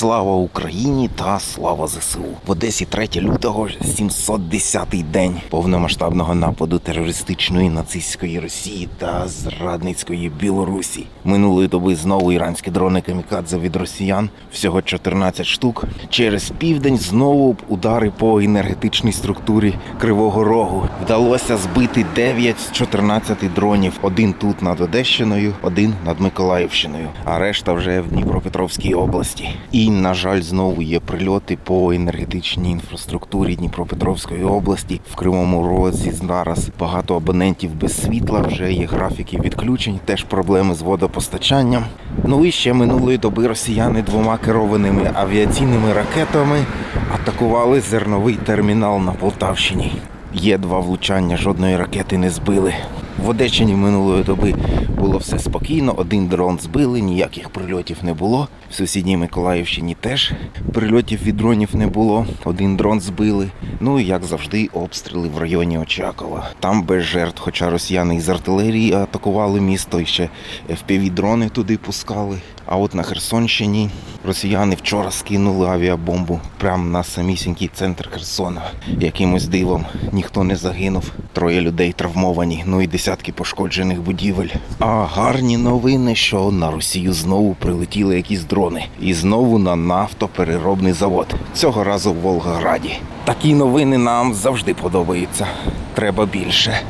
Слава Україні та слава ЗСУ. В Одесі 3 лютого 710-й день повномасштабного нападу терористичної нацистської Росії та зрадницької Білорусі. Минулої доби знову іранські дрони камікадзе від росіян. Всього 14 штук. Через південь знову удари по енергетичній структурі Кривого Рогу. Вдалося збити 9 з 14 дронів. Один тут над Одещиною, один над Миколаївщиною, а решта вже в Дніпропетровській області. І, на жаль, знову є прильоти по енергетичній інфраструктурі Дніпропетровської області. В Кривому Розі зараз багато абонентів без світла. Вже є графіки відключень, теж проблеми з водопостачанням. Ну і ще минулої доби росіяни двома керованими авіаційними ракетами атакували зерновий термінал на Полтавщині. Є два влучання, жодної ракети не збили. В Одещині минулої доби було все спокійно. Один дрон збили, ніяких прильотів не було. В сусідній Миколаївщині теж прильотів від дронів не було. Один дрон збили. Ну і як завжди, обстріли в районі Очакова. Там без жертв, хоча росіяни із артилерії атакували місто і ще fpv дрони туди пускали. А от на Херсонщині росіяни вчора скинули авіабомбу прямо на самісінький центр Херсона. Якимось дивом ніхто не загинув, троє людей травмовані, ну і десятки пошкоджених будівель. А гарні новини, що на Росію знову прилетіли якісь дрони, і знову на нафтопереробний завод. Цього разу в Волгограді. Такі новини нам завжди подобаються. Треба більше.